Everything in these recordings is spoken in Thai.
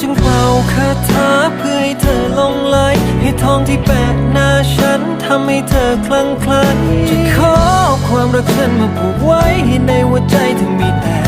จึงเป่าคาถาเพื่อให้เธอลงไหลให้ทองที่แปะหน้าฉันทำให้เธอคลั่งไคล้จะขอความรักฉันมาผูกไว้ให้ในหัวใจเธอมีแต่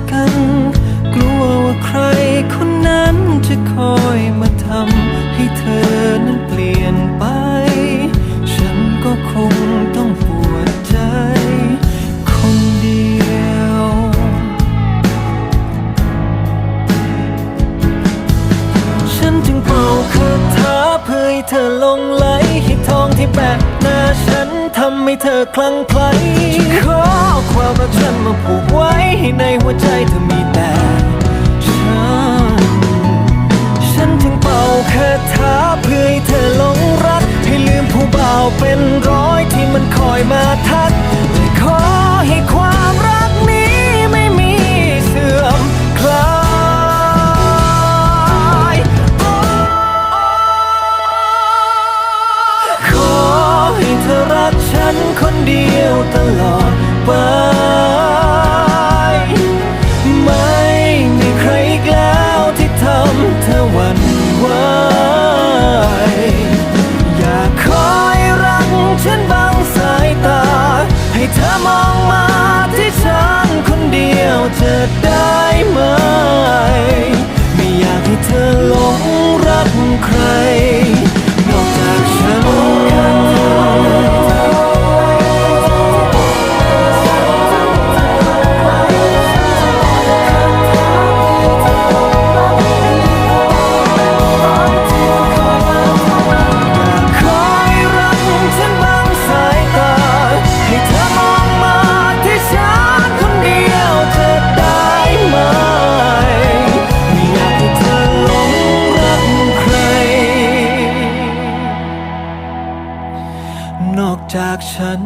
ก เพื่อให้เธอลงไหลให้ทองที่แปะหน้าฉันทำให้เธอคลั่งไคล้ขอความรักฉันมาผูกไว้ให้ในหัวใจเธอมีแต่ฉัน ฉันถึงเป่าคาถาเพื่อให้เธอหลงรัก ให้ลืมผู้บ่าวเป็นร้อยที่มันคอยมาทัก จากฉัน